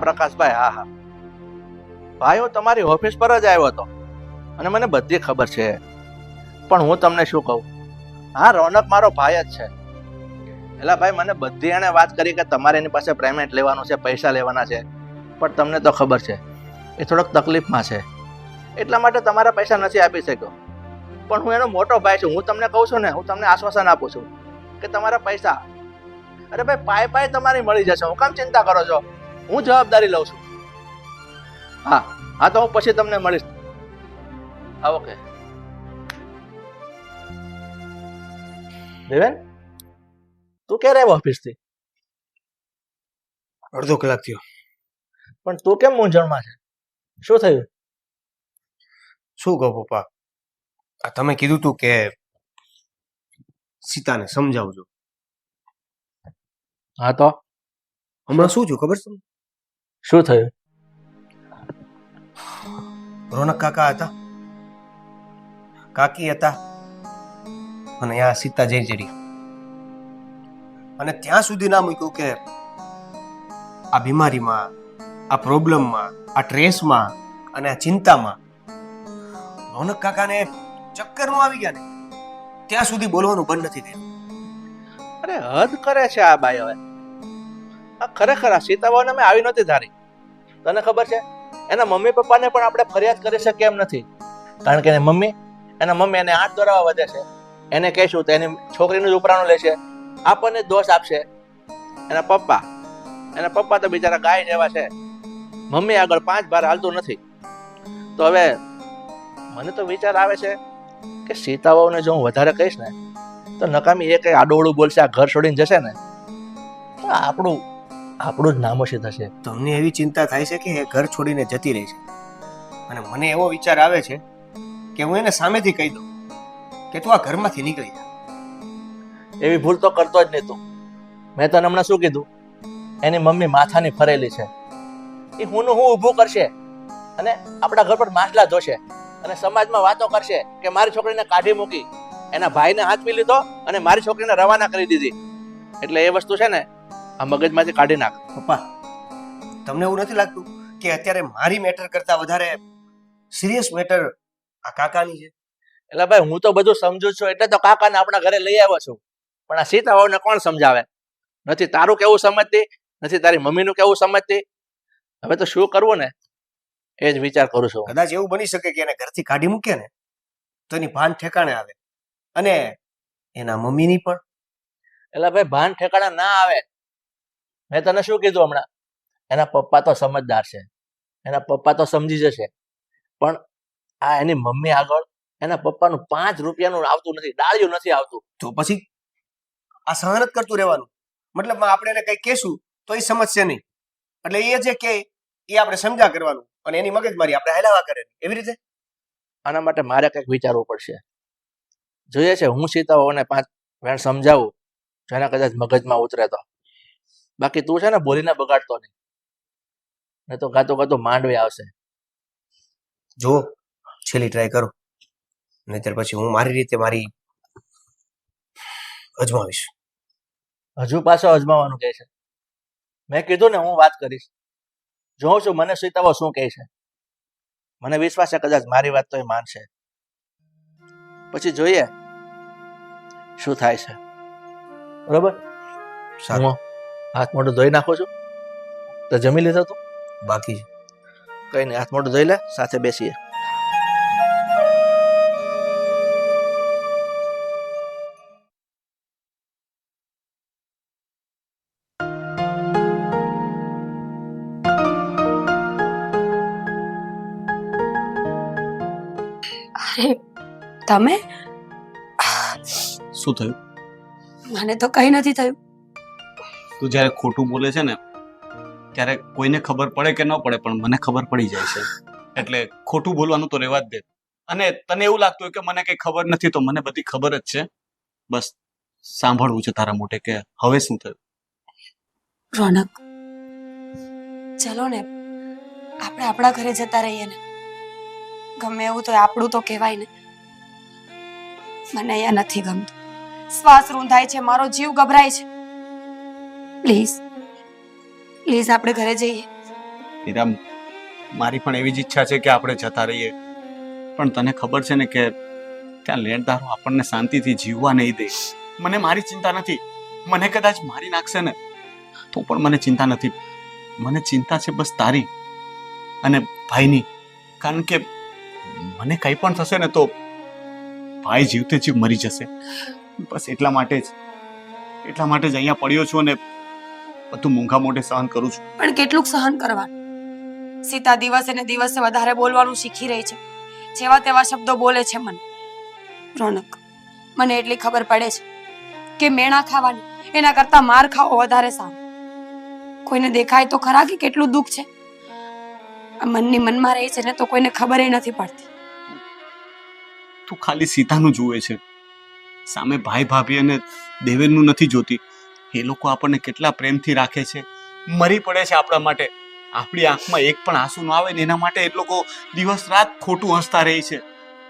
પ્રકાશભાઈ હા હા. ભાઈ હું તમારી ઓફિસ પર જ આવ્યો હતો. અને મને બધી ખબર છે. પણ હું તમને શું કહું? હા, રોનક મારો ભાઈ જ છે. એટલે ભાઈ, મને બધી એણે વાત કરી કે તમારે એની પાસે પેમેન્ટ લેવાનું છે, પૈસા લેવાના છે. પણ તમને તો ખબર છે, એ થોડોક તકલીફમાં છે. એટલા માટે તમારા પૈસા નથી આપી શક્યો. પણ હું એનો મોટો ભાઈ છું. હું તમને કહું છું ને, હું તમને આશ્વાસન આપું છું કે તમારા પૈસા, અરે ભાઈ, પાય પાય તમારી મળી જશે. હું કામ ચિંતા કરો છો? હું જવાબદારી લઉં છું. હા હા તો હું પછી તમને મળીશ. હા ઓકે. દેવેન તું ક્યારે આવ્યો ઓફિસથી? અડધો કલાક થયો. પણ તું કેમ મૂંઝવણમાં છે? શું થયું? શું કહો પપ્પા? આ તમે કીધું તું કે સીતાને સમજાવજો. હા તો? હમણાં શું થયું ખબર છે? શું થયું? રોનક કાકા હતા. કાકી હતા. અને આ સીતા જઈ ચડી અને ત્યાં સુધી ના મૂક્યું કે આ બીમારીમાં આ પ્રોબ્લેમમાં આ ટ્રેસમાં અને આ ચિંતામાં રોનક કાકાને ચક્કરમાં નો આવી ગયા ને. ત્યાં સુધી બોલવાનું બંધ નથી થયું. અરે હદ કરે છે આ બાઈ હવે. આ ખરેખર આ સીતાબાને મેં આવી નહોતી ધારી. તને ખબર છે? એના મમ્મી પપ્પાને પણ આપણે ફરિયાદ કરી શકીએ એમ નથી. કારણ કે એની મમ્મી, એના મમ્મી એને હાથ દોરાવા વધે છે. એને કહીશું તો એની છોકરીનું જ ઉપરાણું લેશે. આપણને દોષ આપશે. એના પપ્પા એના પપ્પા તો બિચારા ગાય જેવા છે. મમ્મી આગળ પાંચ બાર હાલતું નથી. તો હવે મને તો વિચાર આવે છે કે સીતાઓને જો હું વધારે કહીશ ને, તો નકામી એ કઈ આડોળું બોલશે, આ ઘર છોડીને જશે ને? તો આપણું આપણું જ નામોશી થશે. તમને એવી ચિંતા થાય છે કે એ ઘર છોડીને જતી રહી છે? અને મને એવો વિચાર આવે છે કે હું એને સામેથી કહી દઉં કે તું આ ઘરમાંથી નીકળી જા. એવી ભૂલ તો કરતો જ નહીં તું મેં તને હમણાં શું કીધું? એની મમ્મી માથાની ફરેલી છે. એ હુંનું હું ઊભું કરશે અને આપણા ઘર પર માછલા ધોશે અને સમાજમાં વાતો કરશે કે મારી છોકરીને કાઢી મૂકી. એના ભાઈને હાથ પી લીધો અને મારી છોકરીને રવાના કરી દીધી. એટલે એ વસ્તુ છે ને આ મગજમાંથી કાઢી નાખ. પપ્પા તમને એવું નથી લાગતું કે અત્યારે મારી મેટર કરતા વધારે સિરિયસ મેટર આ કાકાની છે? એટલે ભાઈ હું તો બધું સમજુ છું. એટલે તો કાકાને આપણા ઘરે લઈ આવ્યો છું. પણ આ સીતાઓને કોણ સમજાવે? નથી તારું કેવું સમજતી? નથી તારી મમ્મીનું કેવું સમજતી? હવે તો શું કરવું ને? એ જ વિચાર કરું છું. કદાચ એવું બની શકે કે એને ઘરથી કાઢી મૂકે ને તો એની ભાન ઠેકાણે આવે. અને એના મમ્મીની પણ. એટલે ભાઈ ભાન ઠેકાણા ના આવે. મેં તને શું કીધું હમણાં? એના પપ્પા તો સમજદાર છે. એના પપ્પા તો સમજી જશે. પણ આ એની મમ્મી આગળ એના પપ્પાનું પાંચ રૂપિયાનું આવતું નથી ડાળિયું નથી આવતું. તો પછી આ સહન જ કરતું રહેવાનું. મતલબ આપણે એને કઈ કહેશું તો એ સમજશે નહીં. એટલે એ જે કે એ આપણે સમજા કરવાનું અને એની મગજમારી આપણે હલાવા કરે. એવી રીતે? આના માટે મારે કંઈક વિચારવું પડશે. જોઈએ છે હું સીતાઓને પાંચ વેણ સમજાવું જેના કદાચ મગજમાં ઉતરે તો. બાકી તું છે ને બોલીને બગાડતો નહીં. ને તો ગાતો ગાતો માંડવી આવશે. જો છેલ્લી ટ્રાય કરો. નહીતર પછી હું મારી રીતે મારી અજમાવીશ. હજુ પાછો અજમાવાનું કહે છે. મેં કીધું ને હું વાત કરીશ. જોઉં છું મને સીતાઓ શું કહે છે? મને વિશ્વાસ છે કદાચ મારી વાત તો એ માનશે. પછી જોઈએ શું થાય છે. બરોબર? સારું. હાથ મોઢું ધોઈ નાખો છો? તો જમી લીધા તું? બાકી. કઈ નહીં હાથ મોઢું ધોઈ લે સાથે બેસીએ. તમે? શું થયું? મને તો કંઈ નથી થયું. તું જ્યારે ખોટું બોલે છે ને, ત્યારે કોઈને ખબર પડે કે ન પડે, પણ મને ખબર પડી જાય છે. એટલે ખોટું બોલવાનું તો રહેવા જ દે. અને તને એવું લાગતું હોય કે મને કઈ ખબર નથી, તો મને બધી ખબર જ છે. બસ સાંભળવું છે તારા મોટે કે હવે શું થયું? રોનક, ચલો ને, આપણે આપણા ઘરે જતા રહીએ ને. ગમે એવું તો આપણું તો કહેવાય ને. મને અહીંયા નથી ગમતું. શ્વાસ રૂંધાય છે, મારો જીવ ગભરાય છે. પ્લીઝ. પ્લીઝ આપણે ઘરે જઈએ. હીરા મારી પણ એવી જ ઈચ્છા છે કે આપણે જતા રહીએ. પણ તને ખબર છે ને કે ત્યાં લેણદારો આપણને શાંતિથી જીવવા નહીં દે. મને મારી ચિંતા નથી. મને કદાચ મારી નાખશે ને. તો પણ મને ચિંતા નથી. મને ચિંતા છે બસ તારી અને ભાઈની. કારણ કે મને કંઈ પણ થશે ને તો ભાઈ જીવતે જીવ મરી જશે. બસ એટલા માટે જ. એટલા માટે જ અહીંયા પડ્યો છું અને બધું મોંઘા મોઢે સહન કરું છું. પણ કેટલું સહન કરવાનું? સીતા દિવસે ને દિવસે વધારે બોલવાનું શીખી રહી છે. જેવા તેવા શબ્દો બોલે છે મને. રોનક મને એટલી ખબર પડે છે કે મેણા ખાવાની એના કરતા માર ખાવો વધારે સારું. કોઈને દેખાય તો ખરા કે કેટલું દુઃખ છે? આ મનની મનમાં રહે છે ને તો કોઈને ખબર નથી પડતી. તું ખાલી સીતાનું જુએ છે. સામે ભાઈ ભાભી અને દેવેનનું નથી જોતી. એ લોકો આપણને કેટલા પ્રેમથી રાખે છે. મરી પડે છે આપણા માટે. આપણી આંખમાં એક પણ આંસુ ન આવે ને એના માટે એ લોકો દિવસ રાત ખોટું હસતા રહે છે.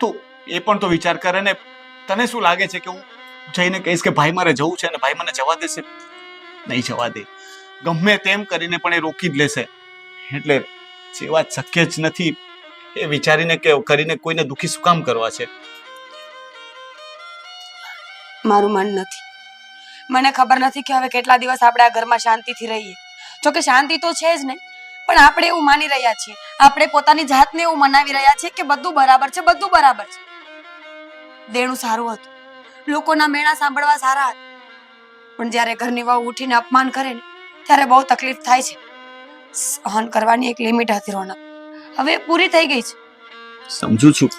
તો એ પણ તો વિચાર કરે ને. તને શું લાગે છે કે હું જઈને કહીશ કે ભાઈ મારે જવું છે અને ભાઈ મને જવા દેશે? નહીં જવા દે. ગમે તેમ કરીને પણ એ રોકી જ લેશે. એટલે જે વાત શક્ય જ નથી એ વિચારીને કે કરીને કોઈને દુખી શું કરવા છે? મારું મન નથી. મને ખબર નથી કે હવે કેટલા દિવસ આપણે આ ઘરમાં શાંતિથી રહીએ. જો કે શાંતિ તો છે જ નહીં પણ આપણે એવું માની રહ્યા છીએ. આપણે પોતાની જાતને એવું મનાવી રહ્યા છીએ કે બધું બરાબર છે, બધું બરાબર છે. દેણું સારું હતું. લોકોના મેળા સાંભળવા સારા હતા. પણ જ્યારે ઘરની વહુ ઉઠીને અપમાન કરે ને, ત્યારે બહુ તકલીફ થાય છે. સહન કરવાની એક લિમિટ હતી રોનક. હવે પૂરી થઈ ગઈ છે. સમજુ છું.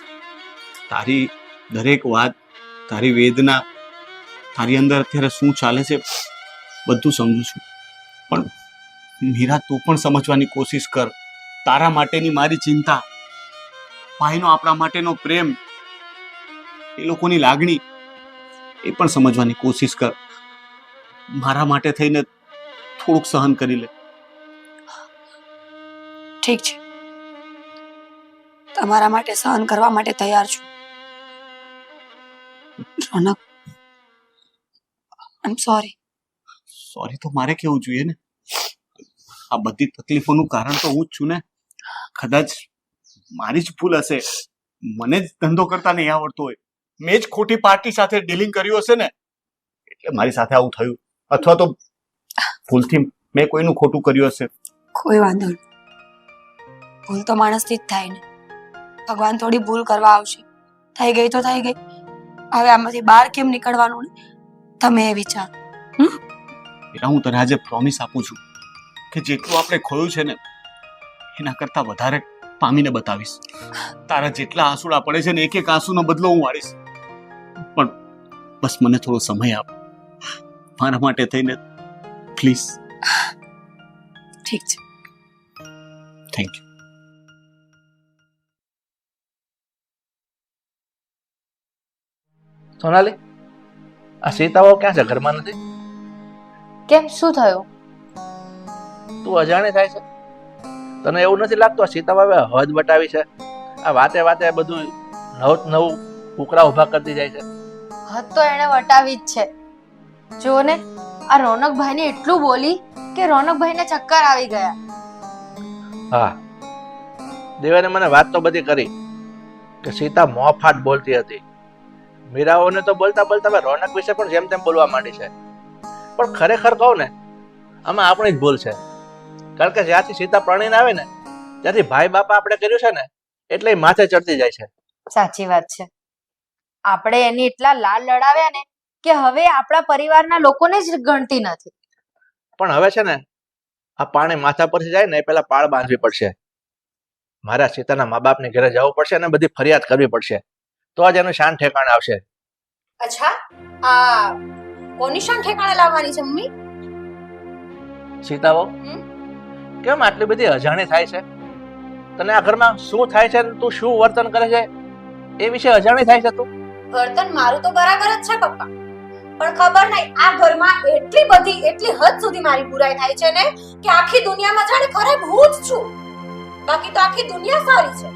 તારી દરેક વાત, તારી વેદના તારી અંદર અત્યારે શું ચાલે છે, બધું સમજુ છું. પણ મીરા, તું પણ સમજવાની કોશિશ કર. તારા માટેની મારી ચિંતા, ભાઈનો આપણા માટેનો પ્રેમ, એ લોકોની લાગણી, એ પણ સમજવાની કોશિશ કર. મારા માટે થઈને થોડુંક સહન કરી લે. ઠીક છે. તમારા માટે સહન કરવા માટે તૈયાર છું. રોનક આઈ સોરી સોરી તો મારે કેવું જોઈએ ને? આ બધી તકલીફોનું કારણ તો હું જ છું ને. કદાચ મારી જ ભૂલ હશે. મને જ ધંધો કરતા નહીં આવડતો હોય. મેં જ ખોટી પાર્ટી સાથે ડીલિંગ કર્યું હશે ને. એટલે મારી સાથે આવું થયું. અથવા તો ભૂલથી મેં કોઈનું ખોટું કર્યું હશે. કોઈ વાંધો નહીં ભૂલ તો માણસથી જ થાય ને. ભગવાન થોડી ભૂલ કરવા આવશે. થઈ ગઈ તો થઈ ગઈ. હવે આમાંથી બહાર કેમ નીકળવાનું ને? તમે એ વિચાર. એટલે હું તને આજે પ્રોમિસ આપું છું કે જેટલું આપણે ખોયું છે ને એના કરતા વધારે પામીને બતાવીશ. તારા જેટલા આંસુડા પડે છે ને એક એક આંસુનો બદલો હું વાળીશ. પણ બસ મને થોડો સમય આપ. મારા માટે થઈને પ્લીઝ ઠીક છે. Thank you Sonali? આ સીતાઓ ક્યાં છે ઘરમાં નથી? કેમ? શું થયું? તું અજાણી થાય છે. તને એવું નથી લાગતું આ સીતા હવે હદ બટાવી છે? આ વાતે વાતે બધું નવ નવું કુકરા ઊભા કરતી જાય છે. હદ તો એણે વટાવી જ છે. જો ને આ રોનકભાઈને એટલું બોલી કે રોનકભાઈને ચક્કર આવી ગયા. હા. દેવાને મને વાત તો બધી કરી કે સીતા મોફાટ બોલતી હતી. મીરાઓને તો બોલતા બોલતા હવે રોનક વિશે પણ જેમ તેમ બોલવા માંડી છે. પણ ખરેખર કહું ને આમાં આપણી જ ભૂલ છે. કારણ કે જ્યાંથી સીતા પ્રણીને આવે ને ત્યાંથી ભાઈ બાપા આપણે કર્યું છે ને એટલે માથે ચડતી જાય છે. સાચી વાત છે. આપણે એની એટલા લાલ લડાવ્યા ને કે હવે આપણા પરિવારના લોકોને જ ગણતી નથી. પણ હવે છે ને આ પાણી માથા પરથી જાય ને એ પેલા પાળ બાંધવી પડશે. મારા સીતાના મા બાપને ઘરે જવું પડશે અને બધી ફરિયાદ કરવી પડશે. તો જ એનું શાન ઠેકાણે આવશે. અચ્છા આ કોની શાન ઠેકાણે લાવવાની છે મમ્મી? સીતાઓ કેમ આટલી બધી અજાણી થાય છે? તને આ ઘરમાં શું થાય છે તું શું વર્તન કરે છે? એ વિશે અજાણી થાય છે તું? વર્તન મારું તો બરાબર જ છે પપ્પા. પણ ખબર નહીં આ ઘરમાં એટલી બધી એટલી હદ સુધી મારી બુરાઈ થાય છે ને કે આખી દુનિયામાં જાણે ખરાબ હું જ છું. બાકી તો આખી દુનિયા સારી છે.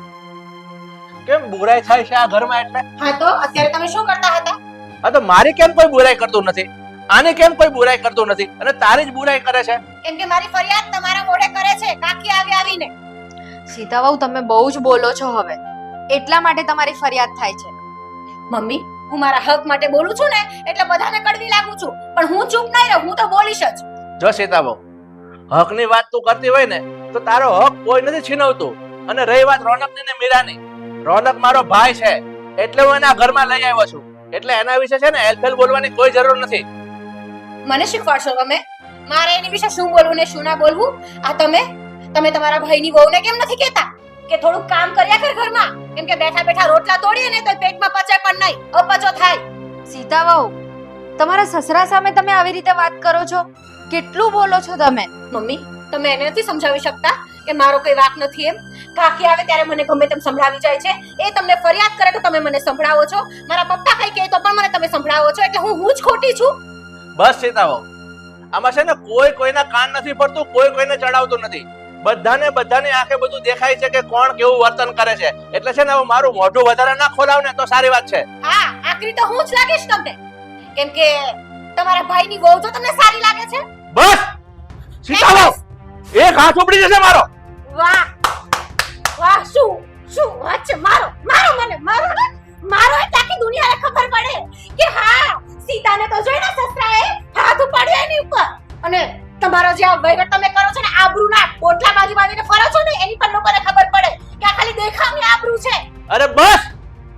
કેમ બુરાઈ થાય છે આ ઘરમાં એટલે? હા તો અત્યારે તમે શું કરતા હતા? હા તો મારી કેમ કોઈ બુરાઈ કરતું નથી? આને કેમ કોઈ બુરાઈ કરતું નથી? અને તારી જ બુરાઈ કરે છે? કેમ કે મારી ફરિયાદ તમારા મોઢે કરે છે કાકી આવી આવીને. સીતાબાઉ તમે બહુ જ બોલો છો હવે. એટલા માટે તમારી ફરિયાદ થાય છે. મમ્મી હું મારા હક માટે બોલું છું ને એટલે બધાને કડવી લાગુ છું. પણ હું ચૂપ નહીં રહું હું તો બોલીશ જ. જો સીતાબહુ હકની વાત તું કરતી હોય ને તો તારો હક કોઈ નથી છીનવતું. અને રહી વાત રોનકની ને મીરાની. રોનક મારો ભાઈ છે. એટલે હું એના ઘરમાં લઈ આવ્યો છું. એટલે એના વિશે છે ને હેલફેલ બોલવાની કોઈ જરૂર નથી. મને શીખવાડશો તમે? મારે એની વિશે શું બોલવું ને શું ના બોલવું? આ તમે? તમે તમારા ભાઈની વહુને કેમ નથી કહેતા? કે થોડુંક કામ કર્યા કર ઘરમાં. કેમ કે બેઠા બેઠા રોટલા તોડીએ ને તો પેટમાં પચે પણ નહીં. અપચો થાય. સીતા વહુ તમારા સસરા સામે તમે આવી રીતે વાત કરો છો? કેટલું બોલો છો તમે? મમ્મી તમે એને નથી સમજાવી શકતા? કે મારો કોઈ વાક નથી એમ. કાકી આવે ત્યારે મને ગમે તેમ સંભળાવી જાય છે. એ તમને ફરિયાદ કરે તો તમે મને સંભળાવો છો. મારા પપ્પા કઈ કહે તો પણ મને તમે સંભળાવો છો. એટલે હું હું જ ખોટી છું. બસ ચેતાઓ આમાં છે ને કોઈ કોઈના કાન નથી પડતું કોઈ કોઈને ચડાવતું નથી. બધાને બધાની આંખે બધું દેખાય છે કે કોણ કેવું વર્તન કરે છે. એટલે છે ને હવે મારું મોઢું વધારે ના ખોલાવ ને તો સારી વાત છે. હા આખરી તો હું જ લાગીશ તમને. કેમ કે તમારા ભાઈની વહુ તો તમને સારી લાગે છે. બસ! સીતાબહુ એક હાથ ઉપડી જશે મારો! વાહ. વાહ શું? શું? વાત છે. મારો મારો મને મારો ને? મારો એટલે આખી દુનિયાને ખબર પડે કે હા સીતાને તો જોઈને સસરાએ હાથ ઉપાડ્યો એની ઉપર. અને તમારો જે આ વહીવટ તમે કરો છો ને આબરૂના પોટલા બાજી બાજીને ફરો છો ને એની પણ લોકોને ખબર પડે કે આ ખાલી દેખાવની આબરૂ છે. અરે બસ!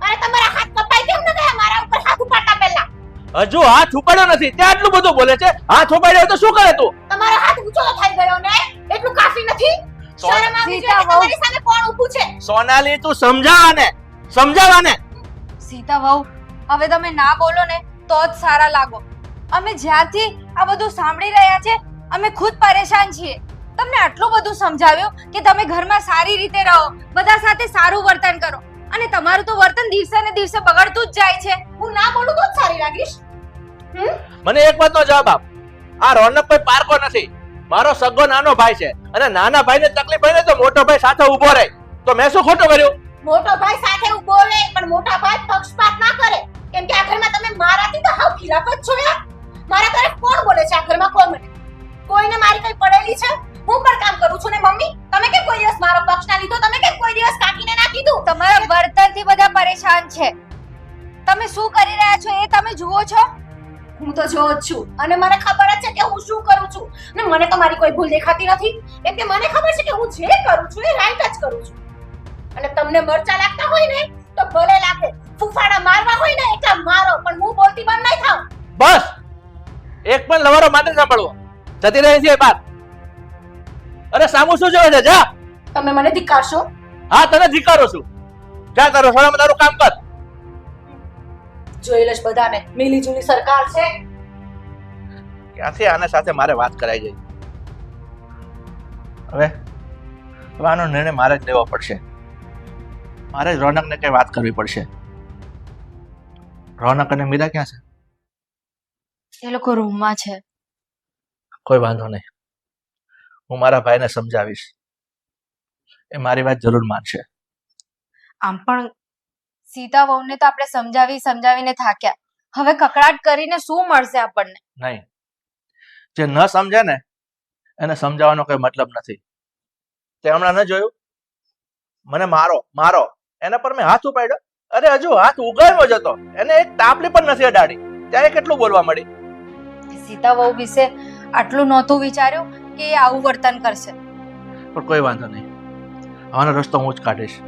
અરે તમારા હાથ કપાઈ કેમ ન ગયા? મારા ઉપર હાથ ઉપાડતા પહેલા. હજુ હાથ ઉપાડ્યો નથી. ત્યાં આટલું બધું બોલે છે. હાથ ઉપાડ્યો તો શું કરે તું તમારો હાથ ઊંચો તો થઈ ગયો ને એટલું કાફી નથી સો- શરમ આવી જોઈએ તમારી સામે કોણ ઊભું છે? સોનાલી તું સમજાવાને? સમજાવાને? સીતા વહુ હવે તમે ના બોલો ને તો જ સારા લાગો. અમે જ્યારથી આ બધું સાંભળી રહ્યા છે અમે ખુદ પરેશાન છીએ. તમને આટલું બધું સમજાવ્યું કે તમે ઘરમાં સારી રીતે રહો બધા સાથે સારું વર્તન કરો. અને તમારું તો વર્તન દિવસે ને દિવસે બગડતું જ જાય છે. હું ના બોલું તો જ સારી લાગીશ. મને એક વાતનો જવાબ આપ. આ રોનક કોઈ પારકો નથી. મારો સગો નાનો ભાઈ છે. અને નાના ભાઈને તકલીફ હોય ને તો મોટો ભાઈ સાથે ઊભો રહે. તો મેં શું ખોટું કર્યું? મોટો ભાઈ સાથે ઊભો રહે પણ મોટા ભાઈ પક્ષપાત ના કરે. કેમ કે આ ઘરમાં તમે મારાથી તો હાવ ખિલાફત છો યાર. મારા તરફ કોણ બોલે છે આ ઘરમાં કોણ મને? કોઈને મારી કઈ પડેલી છે? હું પણ કામ કરું છું ને મમ્મી? તમે કેમ કોઈ દિવસ મારો પક્ષ ના લીધો? તમે કેમ કોઈ દિવસ કાકીને ના કીધું? તમારા વર્તનથી બધા પરેશાન છે. તમે શું કરી રહ્યા છો એ તમે જુઓ છો? હું તો જોઉં જ છું. અને મને ખબર જ છે કે હું શું કરું છું. ને મને તો મારી કોઈ ભૂલ દેખાતી નથી. કેમ કે મને ખબર છે કે હું જે કરું છું એ રાઈટ જ કરું છું. અને તમને મરચા લાગતા હોય ને તો ભલે લાગે. ફૂફાડા મારવા હોય ને એટલા મારો. પણ હું બોલતી બંધ નહીં થાઉં. બસ! એક પણ લવારો માટે સાંભળવો. જતી રહી છે બાર અરે સામુ શું જોવે છે? જા. તમે મને ધિકારશો હા તને ધિકારો છું. જા તારો સોનામાં તારું કામ કર. જોઈ બધાને. મિલી જુલી સરકાર છે. ક્યાંથી આના સાથે મારે વાત કરાઈ ગઈ હવે હવે આનો નિર્ણય મારે જ લેવો પડશે. મારે જ રોનકને કંઈ વાત કરવી પડશે. રોનક અને મીરા ક્યાં છે? એ લોકો રૂમમાં છે. કોઈ વાંધો નહીં. હું મારા ભાઈને સમજાવીશ. એ મારી વાત જરૂર માનશે. આમ પણ સીતા વહુને તો આપણે સમજાવી સમજાવીને થાક્યા. હવે કકડાટ કરીને શું મળશે આપણને? નહીં. જે ન સમજે ને એને સમજાવવાનો કોઈ મતલબ નથી. તે હમણાં ન જોયું? મને મારો મારો. એના પર મેં હાથ ઉપાડ્યો. અરે હજુ હાથ ઉગાડ્યો જ હતો. એને એક તાપલી પણ નથી અડાડી. ત્યારે કેટલું બોલવા મળી? સીતા વહુ વિશે આટલું નહોતું વિચાર્યું કે એ આવું વર્તન કરશે. પણ કોઈ વાંધો નહીં. આવાનો રસ્તો હું જ કાઢીશ.